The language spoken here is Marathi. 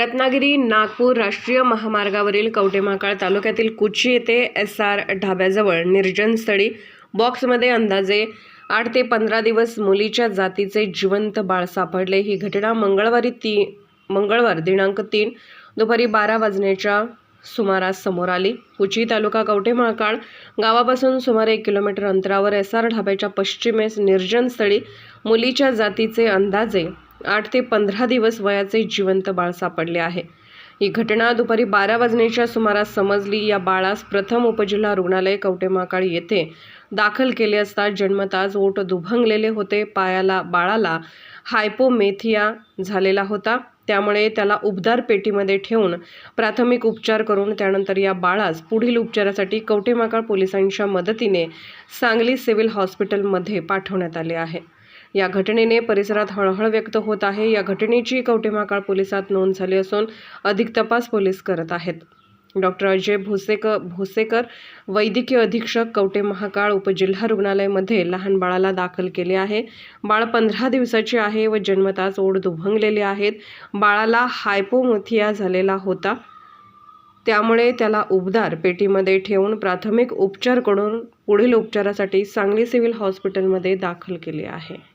रत्नागिरी नागपूर राष्ट्रीय महामार्गावरील कवटेमाकाळ तालुक्यातील कुची येथे एस आर ढाब्याजवळ निर्जन स्थळी बॉक्समध्ये अंदाजे आठ ते पंधरा दिवस मुलीच्या जातीचे जिवंत बाळ सापडले. ही घटना मंगळवारी ती मंगळवार दिनांक तीन दुपारी बारा वाजण्याच्या सुमारास समोर आली. कुची तालुका कवटेमाकाळ गावापासून सुमारे एक किलोमीटर अंतरावर एस आर ढाब्याच्या पश्चिमेस निर्जन स्थळी मुलीच्या जातीचे अंदाजे आठ ते पंधरा दिवस वयाचे जिवंत बाळ सापडले आहे. ही घटना दुपारी बारा वाजण्याच्या सुमारास समजली. या बाळास प्रथम उपजिल्हा रुग्णालय कवटेमाकाळ येथे दाखल केले असता जन्मताच ओट दुभंगलेले होते. पायाला बाळाला हायपोमेथिया झालेला होता. त्यामुळे त्याला उबदार पेटीमध्ये ठेवून प्राथमिक उपचार करून त्यानंतर या बाळास पुढील उपचारासाठी कवटेमाकाळ पोलिसांच्या मदतीने सांगली सिव्हिल हॉस्पिटलमध्ये पाठवण्यात आले आहे. या घटनेने परिसरात हळहळ व्यक्त होत आहे. या घटनेची कवटेमाकाळ पोलिसात नोंद झाली असून अधिक तपास पोलीस करत आहेत. डॉक्टर अजय भोसेकर भोसेकर वैद्यकीय अधीक्षक कवटे महाकाळ उपजिल्हा रुग्णालयामध्ये लहान बाळाला दाखल केले आहे. बाळ पंधरा दिवसाचे आहे व जन्मताच ओढ दुभंगलेले आहेत. बाळाला हायपोमोथिया झालेला होता. त्यामुळे त्याला उबदार पेटीमध्ये ठेवून प्राथमिक उपचार करून पुढील उपचारासाठी सांगली सिव्हिल हॉस्पिटलमध्ये दाखल केले आहे.